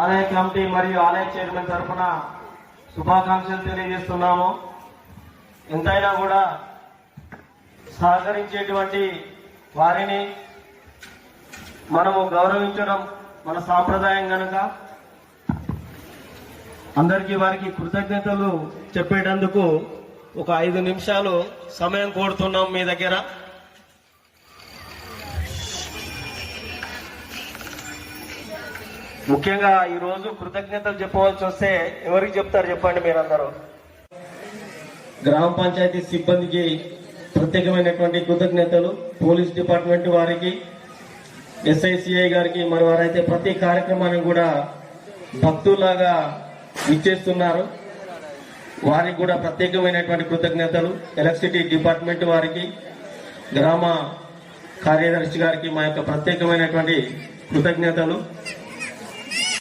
ఆలయ కమిటీ మరియు ఆలయ చైర్మన్ తరఫున శుభాకాంక్షలు తెలియజేస్తున్నాము. ఎంతైనా కూడా సహకరించేటువంటి వారిని మనము గౌరవించడం మన సాంప్రదాయం కనుక అందరికీ వారికి కృతజ్ఞతలు చెప్పేటందుకు ఒక ఐదు నిమిషాలు సమయం కోరుతున్నాం మీ దగ్గర. ముఖ్యంగా ఈ రోజు కృతజ్ఞతలు చెప్పవలసి వస్తే ఎవరికి చెప్తారు చెప్పండి మీరందరూ. గ్రామ పంచాయతీ సిబ్బందికి ప్రత్యేకమైనటువంటి కృతజ్ఞతలు. పోలీస్ డిపార్ట్మెంట్ వారికి ఎస్ఐసిఐ గారికి మరి వారైతే ప్రతి కార్యక్రమాన్ని కూడా భక్తులాగా ఇచ్చేస్తున్నారు. వారికి కూడా ప్రత్యేకమైనటువంటి కృతజ్ఞతలు. ఎలక్ట్రిసిటీ డిపార్ట్మెంట్ వారికి గ్రామ కార్యదర్శి గారికి మా యొక్క ప్రత్యేకమైనటువంటి కృతజ్ఞతలు.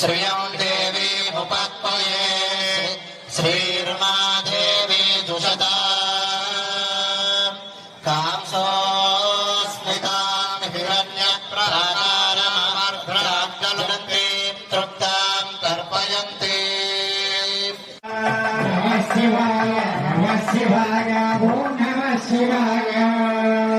చంద్రాం హిరణ్మయీం లక్ష్మీం జాతవేద నమావహ మావహ జాతవేదో లక్ష్మీమణపగామినీ యస్యాం హిరణ్యం విందేయం ధామస్వం పరుషానః అశ్వపూర్వాం రథమధ్యాం హస్తినాథ ప్రబోధినీ